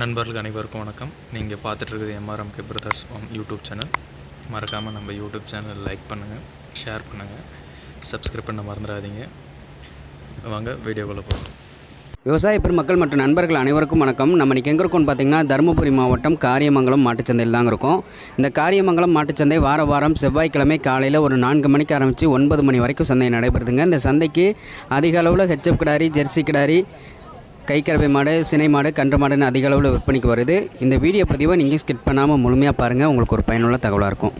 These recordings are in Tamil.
நண்பர்களுக்கு அனைவருக்கும் வணக்கம். நீங்கள் பார்த்துட்ருக்குது MRM K brothers farm YouTube channel மறக்காமல் நம்ம யூடியூப் சேனல் லைக் பண்ணுங்கள் ஷேர் பண்ணுங்கள் சப்ஸ்கிரைப் பண்ண மறந்துடாதீங்க. வாங்க வீடியோக்குள்ளே போகலாம் விவசாய பெருமக்கள் மற்றும் நண்பர்கள் அனைவருக்கும் வணக்கம். நம்ம இன்றைக்கி எங்கே இருக்கோம்னு பார்த்தீங்கன்னா தருமபுரி மாவட்டம் காரியமங்கலம் மாட்டுச்சந்தையில் தாங்க இருக்கும். இந்த காரியமங்கலம் மாட்டுச்சந்தை வார வாரம் செவ்வாய்க்கிழமை காலையில் ஒரு நான்கு மணிக்கு ஆரம்பித்து ஒன்பது மணி வரைக்கும் சந்தை நடைபெறுதுங்க. இந்த சந்தைக்கு அதிக அளவில் ஹெச்எப் கிடாரி ஜெர்சி கிடாரி கைக்கறவை மாடு சினை மாடு கன்று மாடுன்னு அதிக அளவில் விற்பனைக்கு வருது. இந்த வீடியோ பதிவை நீங்கள் ஸ்கிப் பண்ணாமல் முழுமையாக பாருங்கள் உங்களுக்கு ஒரு பயனுள்ள தகவலாக இருக்கும்.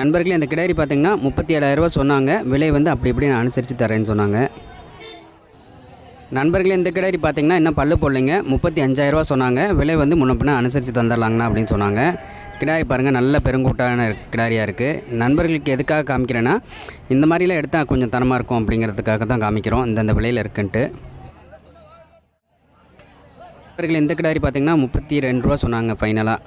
நண்பர்களே இந்த கிடாரி பார்த்திங்கன்னா முப்பத்தி ஏழாயிரரூவா சொன்னாங்க. விலை வந்து அப்படி இப்படி நான் அனுசரித்து தரேன்னு சொன்னாங்க. நண்பர்களே இந்த கிடாரி பார்த்திங்கன்னா இன்னும் பல்லு போடலைங்க. முப்பத்தி அஞ்சாயிரரூவா சொன்னாங்க. விலை வந்து முன்ன அனுசரித்து தந்துடலாங்கண்ணா அப்படின்னு சொன்னாங்க. கிடாரி பாருங்கள் நல்ல பெருங்கூட்டான கிடாரியாக இருக்குது நண்பர்களுக்கு எதுக்காக காமிக்கிறேன்னா இந்த மாதிரிலாம் எடுத்தால் கொஞ்சம் தரமாக இருக்கும் அப்படிங்கிறதுக்காக தான் காமிக்கிறோம். இந்தந்த விலையில் இருக்குன்ட்டு. நண்பர்கள் இந்த கிடாரி பார்த்தீங்கன்னா முப்பத்தி ரெண்டு ரூபா சொன்னாங்க ஃபைனலாக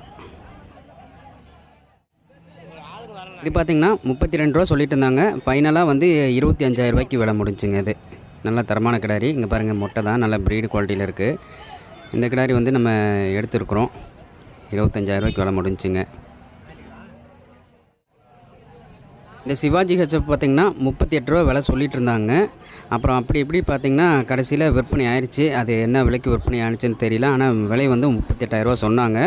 இது பார்த்தீங்கன்னா முப்பத்தி ரெண்டு ரூபா சொல்லிட்டு இருந்தாங்க. ஃபைனலாக வந்து இருபத்தி அஞ்சாயிரரூபாய்க்கு விலை முடிஞ்சுங்க இது. நல்ல தரமான கிடாரி. இங்கே பாருங்கள் மொட்டை தான். நல்ல ப்ரீடு குவாலிட்டியில் இருக்குது இந்த கிடாரி வந்து நம்ம எடுத்துருக்குறோம். இருபத்தஞ்சாயிரரூபாய்க்கு விலை முடிஞ்சுங்க. இந்த சிவாஜி ஹெச்எப் பார்த்திங்கன்னா முப்பத்தி எட்டு ரூபா விலை சொல்லிட்டு இருந்தாங்க. அப்புறம் அப்படி இப்படி பார்த்திங்கன்னா கடைசியில் விற்பனை ஆயிடுச்சு அது என்ன விலைக்கு விற்பனை ஆயிடுச்சுன்னு தெரியல. ஆனால் விலை வந்து முப்பத்தெட்டாயிரரூவா சொன்னாங்க.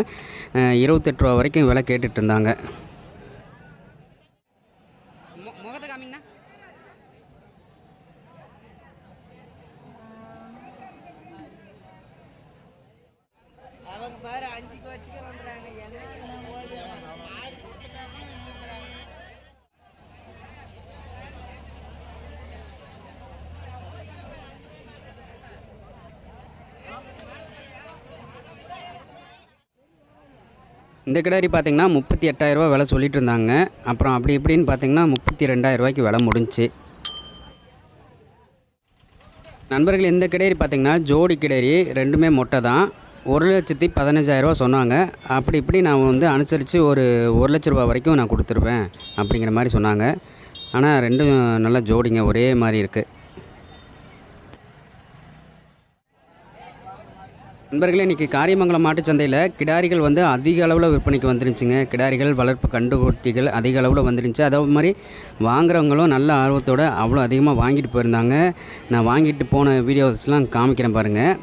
இருபத்தெட்டு ரூபா வரைக்கும் விலை கேட்டுட்டு இருந்தாங்க. அவங்க பாரு அஞ்சுக்கு வச்சுக்க வந்துடுறாங்க என்ன? இந்த கிடாரி பார்த்தீங்கன்னா முப்பத்தி எட்டாயிரரூபா விலை சொல்லிட்டு இருந்தாங்க அப்புறம் அப்படி இப்படின்னு பார்த்தீங்கன்னா முப்பத்தி ரெண்டாயிரரூபாய்க்கு விலை முடிஞ்சுச்சு நண்பர்கள் இந்த கிடேரி பார்த்தீங்கன்னா ஜோடி கிடேரி ரெண்டுமே மொட்டை தான். ஒரு லட்சத்தி பதினஞ்சாயிரரூபா சொன்னாங்க. அப்படி இப்படி நான் வந்து அனுசரித்து ஒரு ஒரு லட்ச ரூபா வரைக்கும் நான் கொடுத்துருவேன் அப்படிங்கிற மாதிரி சொன்னாங்க. ஆனால் ரெண்டும் நல்ல ஜோடிங்க ஒரே மாதிரி இருக்குது நண்பர்களே இன்றைக்கி காரியமங்கலம் மாட்டு சந்தையில் கிடாரிகள் வந்து அதிக அளவில் விற்பனைக்கு வந்துருந்துச்சுங்க. கிடாரிகள் வளர்ப்பு கண்டுகுட்டிகள் அதிக அளவில் வந்துருந்துச்சு. அதே மாதிரி வாங்குறவங்களும் நல்ல ஆர்வத்தோடு அவ்வளோ அதிகமாக வாங்கிட்டு போயிருந்தாங்க. நான் வாங்கிட்டு போன வீடியோஸ்லாம் காமிக்கிறேன் பாருங்கள்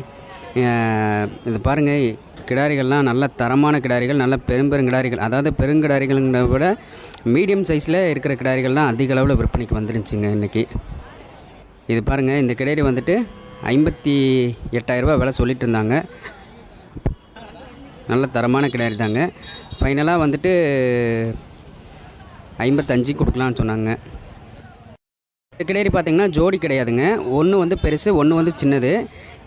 இது பாருங்கள் கிடாரிகள்லாம் நல்ல தரமான கிடாரிகள் நல்ல பெரும்பெருங்கிடாரிகள் அதாவது பெருங்கிடாரிகளை விட மீடியம் சைஸில் இருக்கிற கிடாரிகள்லாம் அதிக அளவில் விற்பனைக்கு வந்துருந்துச்சுங்க இன்றைக்கி இது பாருங்கள் இந்த கிடாரி வந்துட்டு ஐம்பத்தி எட்டாயிரரூபா விலை சொல்லிட்டு இருந்தாங்க நல்ல தரமான கிடையாது தாங்க. ஃபைனலாக வந்துட்டு ஐம்பத்தஞ்சு கொடுக்கலான்னு சொன்னாங்க. இந்த கிடேரி பார்த்தீங்கன்னா ஜோடி கிடையாதுங்க. ஒன்று வந்து பெருசு ஒன்று வந்து சின்னது.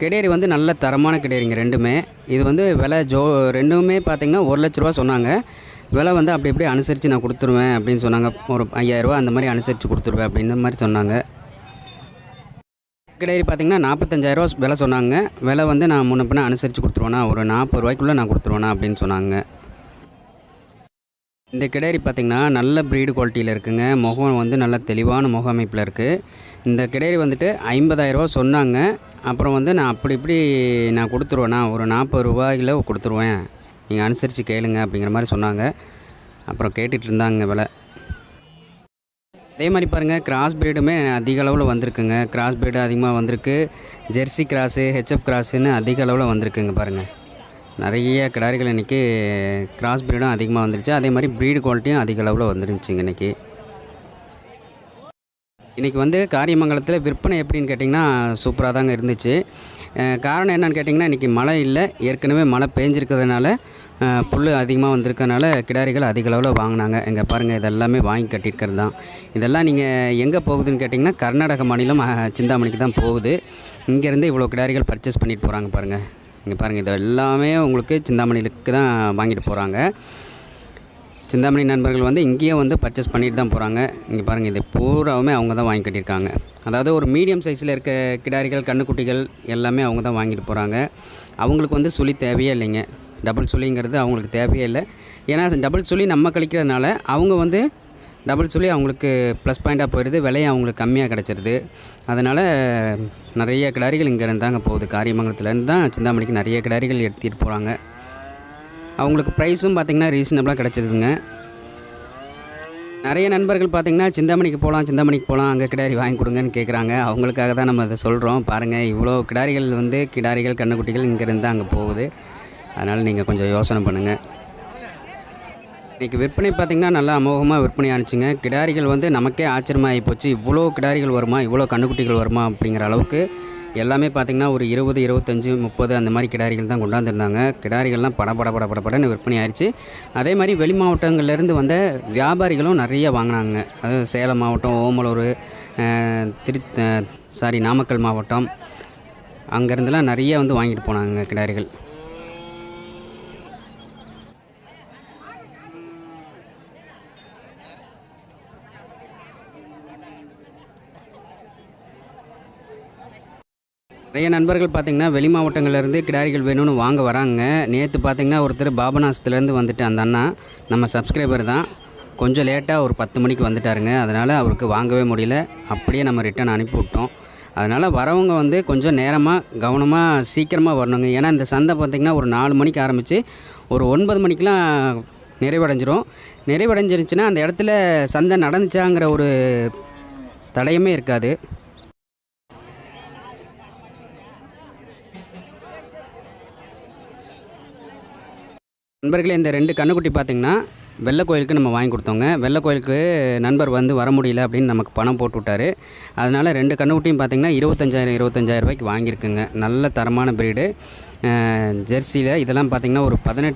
கிடேரி வந்து நல்ல தரமான கிடேரிங்க ரெண்டுமே. இது வந்து விலை ஜோ ரெண்டுமே பார்த்திங்கன்னா ஒரு லட்ச ரூபா சொன்னாங்க. விலை வந்து அப்படி இப்படி அனுசரித்து நான் கொடுத்துருவேன் அப்படின்னு சொன்னாங்க. ஒரு ஐயாயிரரூபா அந்த மாதிரி அனுசரித்து கொடுத்துருவேன் அப்படின்ற மாதிரி சொன்னாங்க. கிடேரி பார்த்தீங்கன்னா நாற்பத்தஞ்சாயிரரூவா விலை சொன்னாங்க. விலை வந்து நான் முன்ன பின்ன அனுசரித்து கொடுத்துருவேண்ணா ஒரு நாற்பது ரூபாய்க்குள்ளே நான் கொடுத்துருவேண்ணா அப்படின்னு சொன்னாங்க. இந்த கிடேரி பார்த்திங்கன்னா நல்ல ப்ரீடு குவாலிட்டியில் இருக்குங்க. முகம் வந்து நல்ல தெளிவான முக அமைப்பில் இருக்குது இந்த கிடேரி வந்துட்டு ஐம்பதாயிரரூவா சொன்னாங்க. அப்புறம் வந்து நான் அப்படி இப்படி நான் கொடுத்துருவேண்ணா ஒரு நாற்பது ரூபாயில் கொடுத்துருவேன். நீங்கள் அனுசரித்து கேளுங்க அப்படிங்கிற மாதிரி சொன்னாங்க. அப்புறம் கேட்டுகிட்டு இருந்தாங்க விலை. அதே மாதிரி பாருங்கள் கிராஸ் பிரீடுமே அதிக அளவில் வந்திருக்குங்க. கிராஸ் பிரீடு அதிகமாக வந்திருக்கு. ஜெர்சி கிராஸு ஹெச்எஃப் கிராஸுன்னு அதிக அளவில் வந்திருக்குங்க பாருங்கள் நிறைய கிடாரிகள் இன்றைக்கி கிராஸ் பிரீடும் அதிகமாக வந்துருச்சு. அதே மாதிரி ப்ரீடு குவாலிட்டியும் அதிக அளவில் வந்துருந்துச்சுங்க இன்றைக்கி இன்றைக்கி வந்து காரியமங்கலத்தில் விற்பனை எப்படின்னு கேட்டிங்கன்னா சூப்பராக தாங்க இருந்துச்சு. காரணம் என்னென்னு கேட்டிங்கன்னா இன்றைக்கி மழை இல்லை. ஏற்கனவே மழை பேஞ்சிருக்கிறதுனால புல் அதிகமாக வந்திருக்கனால கிடாரிகள் அதிக அளவில் வாங்கினாங்க. இங்கே பாருங்கள் இதெல்லாமே வாங்கி கட்டியிருக்கிறது தான். இதெல்லாம் நீங்கள் எங்கே போகுதுன்னு கேட்டிங்கன்னா கர்நாடக மாநிலம் சிந்தாமணிக்கு தான் போகுது. இங்கேருந்து இவ்வளோ கிடாரிகள் பர்ச்சேஸ் பண்ணிட்டு போகிறாங்க பாருங்கள் இங்கே பாருங்கள் இது எல்லாமே உங்களுக்கு சிந்தாமணிக்கு தான் வாங்கிட்டு போகிறாங்க சிந்தாமணி நண்பர்கள் வந்து இங்கேயே வந்து பர்ச்சேஸ் பண்ணிட்டு தான் போகிறாங்க இங்கே பாருங்கள் இது பூராவுமே அவங்க தான் வாங்கி கட்டியிருக்காங்க. அதாவது ஒரு மீடியம் சைஸில் இருக்க கிடாரிகள் கண்ணுக்குட்டிகள் எல்லாமே அவங்க தான் வாங்கிட்டு போகிறாங்க அவங்களுக்கு வந்து சுழி தேவையே இல்லைங்க. டபுள் சுழிங்கிறது அவங்களுக்கு தேவையே இல்லை. ஏன்னா டபுள் சுழி நம்ம கழிக்கிறதுனால அவங்க வந்து டபுள் சொல்லி அவங்களுக்கு ப்ளஸ் பாயிண்ட்டாக போயிடுது. விலையும் அவங்களுக்கு கம்மியாக கிடச்சிருது. அதனால் நிறைய கிடாரிகள் இங்கேருந்து தாங்க போகுது. காரியமங்கலத்துலேருந்து தான் சிந்தாமணிக்கு நிறைய கிடாரிகள் எடுத்துகிட்டு போகிறாங்க அவங்களுக்கு ப்ரைஸும் பார்த்திங்கன்னா ரீசனபிளாக கிடச்சிதுங்க நிறைய நண்பர்கள் பார்த்திங்கன்னா சிந்தாமணிக்கு போகலாம் சிந்தாமணிக்கு போகலாம் அங்கே கிடாரி வாங்கி கொடுங்கன்னு கேட்குறாங்க அவங்களுக்காக தான் நம்ம அதை சொல்கிறோம் பாருங்கள் இவ்வளோ கிடாரிகள் வந்து கிடாரிகள் கண்ணுக்குட்டிகள் இங்கேருந்து அங்கே போகுது. அதனால் நீங்கள் கொஞ்சம் யோசனை பண்ணுங்கள் இன்றைக்கி விற்பனை பார்த்திங்கன்னா நல்லா அமோகமாக விற்பனை ஆனிச்சுங்க. கிடாரிகள் வந்து நமக்கே ஆச்சரியமாக ஆகிப்போச்சு இவ்வளோ கிடாரிகள் வருமா? இவ்வளோ கண்ணுக்குட்டிகள் வருமா? அப்படிங்கிற அளவுக்கு எல்லாமே பார்த்திங்கன்னா ஒரு இருபது இருபத்தஞ்சி முப்பது அந்த மாதிரி கிடாரிகள் தான் கொண்டாந்துருந்தாங்க. கிடாரிகள்லாம் பட பட பட பட விற்பனை ஆயிடுச்சு அதே மாதிரி வெளி மாவட்டங்கள்லேருந்து வந்த வியாபாரிகளும் நிறைய வாங்கினாங்க. அதாவது சேலம் மாவட்டம் ஓமலூர் திரு சாரி நாமக்கல் மாவட்டம். அங்கேருந்துலாம் நிறைய வந்து வாங்கிட்டு போனாங்க கிடாரிகள். நிறைய நண்பர்கள் பார்த்திங்கன்னா வெளி மாவட்டங்கள்லேருந்து கிடாரிகள் வேணும்னு வாங்க வராங்க. நேற்று பார்த்திங்கன்னா ஒருத்தர் பாபநாசத்துலேருந்து வந்துட்டு அந்த அண்ணா. நம்ம சப்ஸ்கிரைபர் தான். கொஞ்சம் லேட்டாக ஒரு பத்து மணிக்கு வந்துட்டாருங்க. அதனால் அவருக்கு வாங்கவே முடியல. அப்படியே நம்ம ரிட்டர்ன் அனுப்பி விட்டோம். அதனால் வரவங்க வந்து கொஞ்சம் நேரமாக கவனமாக சீக்கிரமாக வரணுங்க. ஏன்னா இந்த சந்தை பார்த்திங்கன்னா ஒரு நாலு மணிக்கு ஆரம்பித்து ஒரு ஒன்பது மணிக்கெலாம் நிறைவடைஞ்சிரும். நிறைவடைஞ்சிருச்சுன்னா அந்த இடத்துல சந்தை நடந்துச்சாங்கிற ஒரு தடையுமே இருக்காது. நண்பர்களே இந்த ரெண்டு கண்ணுக்குட்டி பார்த்திங்கன்னா வெள்ளை கோயிலுக்கு நம்ம வாங்கி கொடுத்தோங்க வெள்ளை கோயிலுக்கு நண்பர் வந்து வர முடியல அப்படின்னு நமக்கு பணம் போட்டு விட்டாரு. அதனால் ரெண்டு கண்ணுக்குட்டியும் பார்த்திங்கன்னா இருபத்தஞ்சாயிரம் இருபத்தஞ்சாயிரம் ரூபாய்க்கு வாங்கியிருக்குங்க. நல்ல தரமான பிரீடு ஜெர்சியில் இதெல்லாம் பார்த்திங்கன்னா ஒரு பதினெட்டு